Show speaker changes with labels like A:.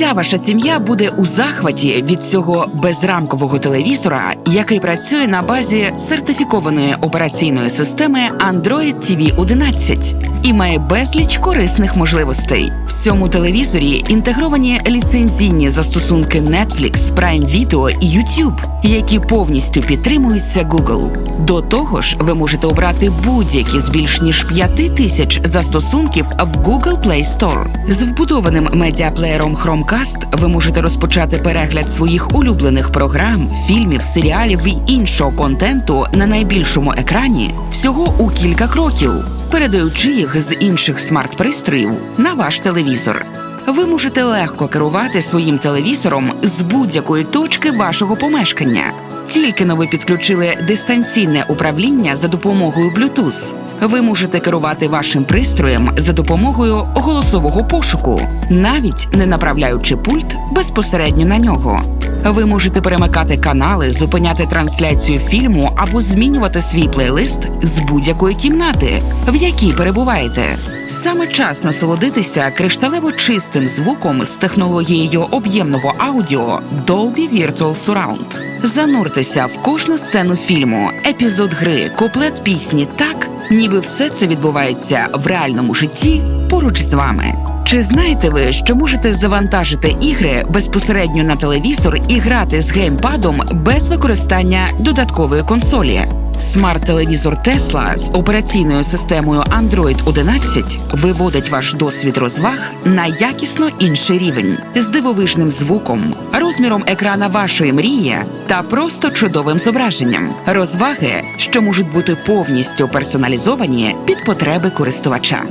A: Вся ваша сім'я буде у захваті від цього безрамкового телевізора, який працює на базі сертифікованої операційної системи Android TV 11 і має безліч корисних можливостей. В цьому телевізорі інтегровані ліцензійні застосунки Netflix, Prime Video і YouTube, які повністю підтримуються Google. До того ж, ви можете обрати будь-які з більш ніж 5 тисяч застосунків в Google Play Store. З вбудованим медіаплеєром Chromecast ви можете розпочати перегляд своїх улюблених програм, фільмів, серіалів і іншого контенту на найбільшому екрані всього у кілька кроків, передаючи їх з інших смарт-пристроїв на ваш телевізор. Ви можете легко керувати своїм телевізором з будь-якої точки вашого помешкання. Тільки но ви підключили дистанційне управління за допомогою Bluetooth. Ви можете керувати вашим пристроєм за допомогою голосового пошуку, навіть не направляючи пульт безпосередньо на нього. Ви можете перемикати канали, зупиняти трансляцію фільму або змінювати свій плейлист з будь-якої кімнати, в якій перебуваєте. Саме час насолодитися кришталево чистим звуком з технологією об'ємного аудіо Dolby Virtual Surround. Зануртеся в кожну сцену фільму, епізод гри, куплет пісні так, ніби все це відбувається в реальному житті поруч з вами. Чи знаєте ви, що можете завантажити ігри безпосередньо на телевізор і грати з геймпадом без використання додаткової консолі? Смарт-телевізор Tesla з операційною системою Android 11 виводить ваш досвід розваг на якісно інший рівень з дивовижним звуком, розміром екрана вашої мрії та просто чудовим зображенням. Розваги, що можуть бути повністю персоналізовані під потреби користувача.